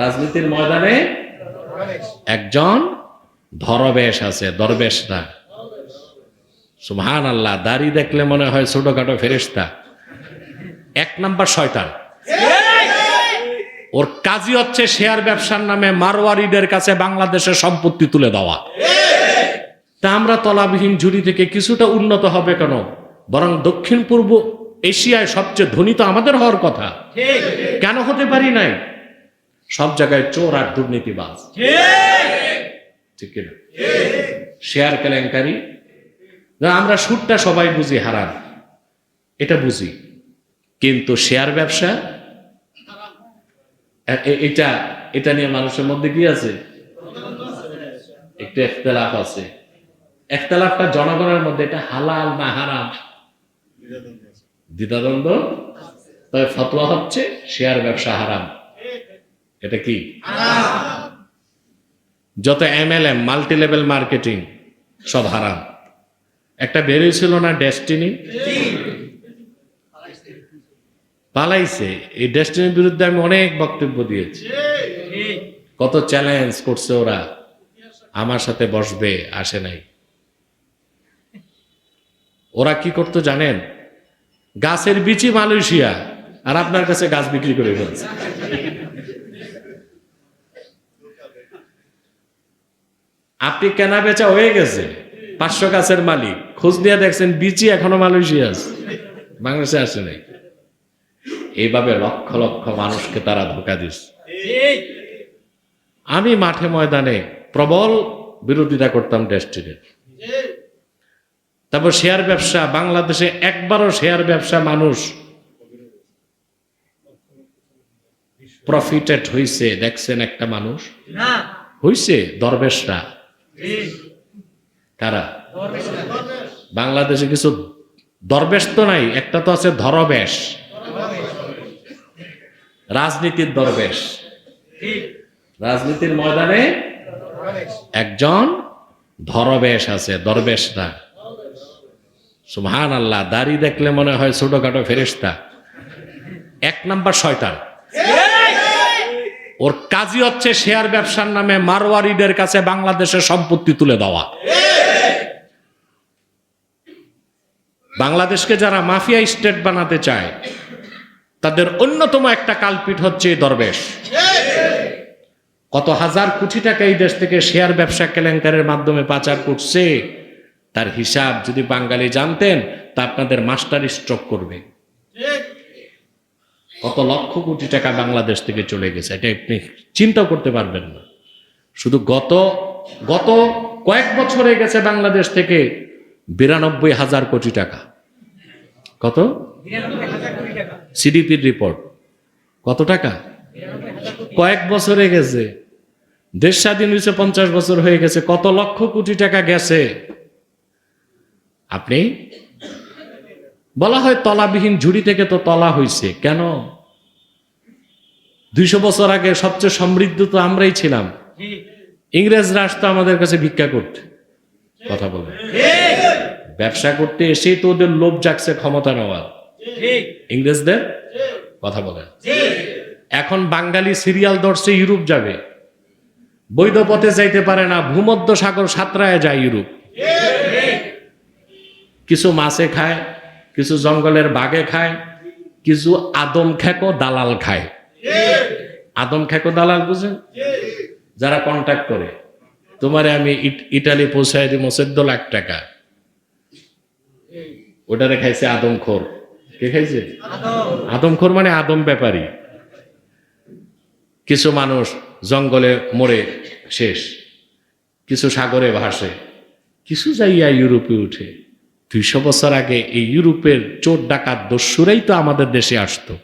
রাজনীতির ময়দানে একজন ধরবেশ আছে দরবেশ না সুবহান আল্লাহ দাড়ি দেখলে মনে হয় ছোটখাটো ফেরেস্তা এক নাম্বার শয়তান। ওর কাজই হচ্ছে শেয়ার ব্যবসার নামে মারোয়ারিদের কাছে বাংলাদেশের সম্পত্তি তুলে দেওয়া। তা আমরা তলাবিহীন ঝুড়ি থেকে কিছুটা উন্নত হবে কেন? বরং দক্ষিণ পূর্ব এশিয়ায় সবচেয়ে ধনী তো আমাদের হওয়ার কথা। কেন হতে পারি নাই? সব জায়গায় চোর আর দুর্নীতিবাজ। ঠিক। কিনা? শেয়ার কেলেঙ্কারি। আমরা সুদটা সবাই বুঝি হারাম এটা বুঝি। কিন্তু শেয়ার ব্যবসা? এটা এটা নিয়ে মানুষের মধ্যে কি আছে? একটু একতলাফ আছে। একতলাফটা জনগণের মধ্যে এটা হালাল না হারাম? দ্বিধাদ্বন্দ্ব তবে ফতোয়া হচ্ছে শেয়ার ব্যবসা হারাম। এটা কি? যত এমএলএম মাল্টি লেভেল মার্কেটিং সব হারাম। একটা বেরিয়েছিল না ডেস্টিনি পালাইছে। এই ডেস্টিনির বিরুদ্ধে আমি অনেক বক্তব্য দিয়েছি। কত চ্যালেঞ্জ করছে ওরা। আমার সাথে বসবে, আসে নাই। ওরা কি করতো জানেন? গাছের বিচি মালয়েশিয়া, আর আপনার কাছে গাছ বিক্রি করে ফেলছে। আপনি কেনা বেচা হয়ে গেছে। পাঁচশো গাছের মালিক। খোঁজ নিয়ে দেখছেন বিচি এখনও মালয়েশিয়া আছে। বাংলাদেশে আসে নাই। এইভাবে লক্ষ লক্ষ মানুষকে তারা ধোকা দিচ্ছে আমি মাঠে ময়দানে প্রবল বিরোধিতা করতাম ডেস্টিনের তারপর শেয়ার ব্যবসা বাংলাদেশে একবারও শেয়ার ব্যবসা মানুষ প্রফিটেড হইছে দেখছেন একটা মানুষ। হইছে দরবেশরা। কারা? বাংলাদেশে কিছু দরবেশ তো নাই, একটা তো আছে ধরবেশ। রাজনীতির দরবেশ। রাজনীতির ময়দানে একজন ধরবেশ আছে দরবেশ না সুবহান আল্লাহ দাড়ি দেখলে মনে হয় ছোটখাটো ফেরেস্তা এক নাম্বার শয়তান। ওর কাজই হচ্ছে শেয়ার ব্যবসার নামে মারোয়ারিদের কাছে বাংলাদেশের সম্পত্তি তুলে দেওয়া। বাংলাদেশকে যারা মাফিয়া স্টেট বানাতে চায়, তাদের অন্যতম একটা কালপিট হচ্ছে এই দরবেশ। কত হাজার কোটি টাকা এই দেশ থেকে শেয়ার ব্যবসা কেলেঙ্কারের মাধ্যমে পাচার করছে, তার হিসাব যদি বাঙালি জানতেন, তা আপনাদের মাস্টার স্ট্রোক করবে। কত লক্ষ কোটি টাকা বাংলাদেশ থেকে চলে গেছে, এটা আপনি চিন্তা করতে পারবেন না। শুধু গত গত কয়েক বছরে গেছে বাংলাদেশ থেকে বিরানব্বই হাজার কোটি টাকা। কত? সিডিপির রিপোর্ট কত টাকা? কয়েক বছরে গেছে। দেশ স্বাধীন হয়েছে পঞ্চাশ বছর হয়ে গেছে, কত লক্ষ কোটি টাকা গেছে। আপনি বলা হয় তলাবিহীন ঝুড়ি থেকে তো তলা হইছে। কেন? দুইশো বছর আগে সবচেয়ে সমৃদ্ধ তো আমরাই ছিলাম। ইংরেজ আসতো আমাদের কাছে ভিক্ষা করতে। কথা বলে। ব্যবসা করতে এসেই তো ওদের লোভ জাগছে ক্ষমতা নেওয়ার। ইংরেজদের? কথা বলে। এখন বাঙালি সিরিয়াল ধরছে, ইউরোপ যাবে। বৈধ পথে যাইতে পারে না ভূমধ্য সাগর সাঁতরায় যায় ইউরোপ। কিছু মাছে খায় কিছু জঙ্গলের বাঘে খায়, কিছু আদম খেকো দালাল খায়। আদম খেকো দালাল বুঝে যারা কন্ট্যাক্ট করে, তোমারে আমি ইট- ইটালি পৌঁছায় দিব চোদ্দ লাখ টাকা। ওটারে খাইছে আদমখোর কে খাইছে? আদমখোর মানে আদম ব্যাপারী। কিছু মানুষ জঙ্গলে মরে শেষ, কিছু সাগরে ভাসে, কিছু যাইয়া ইউরোপে উঠে। দুইশো বছর আগে এই ইউরোপের চোর ডাকাত দস্যুরাই তো আমাদের দেশে আসতো।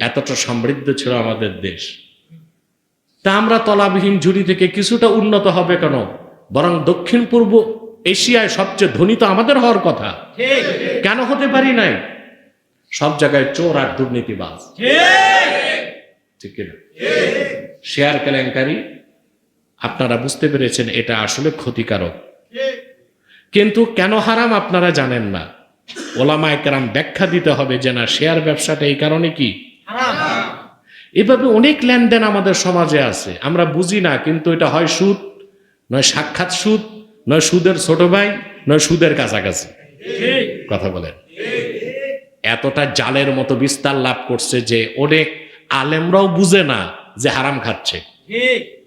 এতটা সমৃদ্ধ ছিল আমাদের দেশ। তা আমরা তলাবিহীন ঝুড়ি থেকে কিছুটা উন্নত হবে কেন? বরং দক্ষিণ পূর্ব এশিয়ায় সবচেয়ে ধনী তো আমাদের হওয়ার কথা। কেন হতে পারি নাই? সব জায়গায় চোর আর দুর্নীতিবাজ। ঠিক কিনা? শেয়ার কেলেঙ্কারি? আপনারা বুঝতে পেরেছেন এটা আসলে ক্ষতিকারক। কিন্তু কেন হারাম আপনারা জানেন না? ওলামা একরাম ব্যাখ্যা দিতে হবে যে না শেয়ার ব্যবসাটা এই কারণে কি? হারাম। এভাবে অনেক লেনদেন আমাদের সমাজে আছে। আমরা বুঝি না কিন্তু এটা হয় সুদ নয় সাক্ষাৎ সুদ নয় সুদের ছোট ভাই নয় সুদের কাছাকাছি। কথা বলেন। এতটা জালের মতো বিস্তার লাভ করছে যে অনেক আলেমরাও বুঝে না যে হারাম খাচ্ছে। ঠিক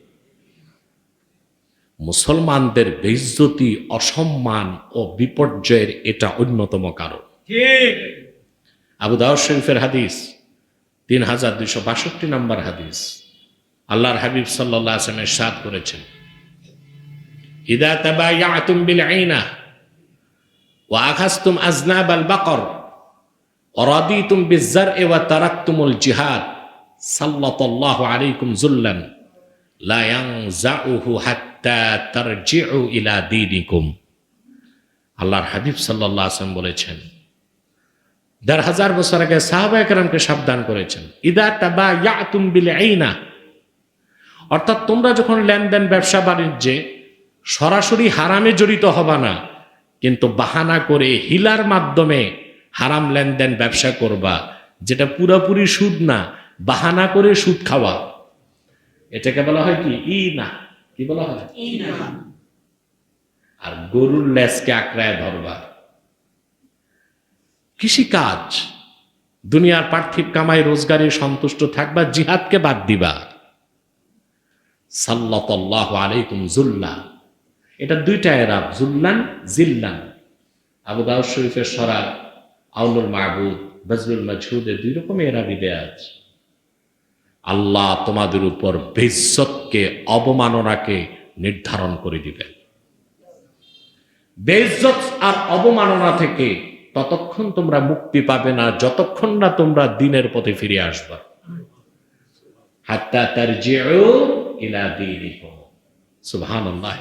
মুসলমানদের বেইজ্জতি অসম্মান ও বিপর্যয়ের এটা অন্যতম কারণ। আবু দাউদ শরীফের হাদিস তিন হাজার দুইশো বাষট্টি নম্বর হাদিস। আল্লাহর হাবিব সাল্লাহ আসলামের সাদ করেছেন। ইদা তাবায়াতুম বিল আইনা ওয়া আখাজতুম আজনাব আল বাকর অরাদিতুম বিজ্জার ওয়া তারাকতুমুল জিহাদ সাল্লাতাল্লাহু আলাইকুম জুল্লান লা ইয়ানজাউহু হাত্তা তারজিউ ইলা দীনিকুম। আল্লাহর হাবিব আলাইহি ওয়াসাল্লাম বলেছেন, দেড় হাজার বছর আগে সাহাবা একরামকে সাবধান করেছেন, ইদা তাবা ইয়াতুম বিল আইনা অর্থাৎ তোমরা যখন লেনদেন, ব্যবসা, বাণিজ্যে সরাসরি হারামে জড়িত হবা না, কিন্তু বাহানা করে হিলার মাধ্যমে হারাম লেনদেন, ব্যবসা করবা, যেটা পুরোপুরি সুদ না, বাহানা করে সুদ খাওয়া। এটাকে বলা হয় কি? ই না কি বলা হয়? আর গরুর লেজকে আঁকড়ায় ধরবা কৃষিকাজ দুনিয়ার পার্থিব কামাই রোজগারে সন্তুষ্ট থাকবা জিহাদকে বাদ দিবা সাল্লাহ আলাইকুম জুল্লা এটা দুইটা এরাব জুল্লান জিল্লান। আবু দাউদ শরীফের সরা আউনুল মাহবুদ বজরুল মজহুদের দুই রকম এরাবি দেয়া আছে আল্লাহ তোমাদের উপর বেজ্জতকে অবমাননাকে নির্ধারণ করে দিবেন। বেজ্জত আর অবমাননা থেকে ততক্ষণ তোমরা মুক্তি পাবে না, যতক্ষণ না তোমরা দিনের পথে ফিরে আসবা। হাত্তা তার ইলা দীনিকুম। সুবহানাল্লাহ।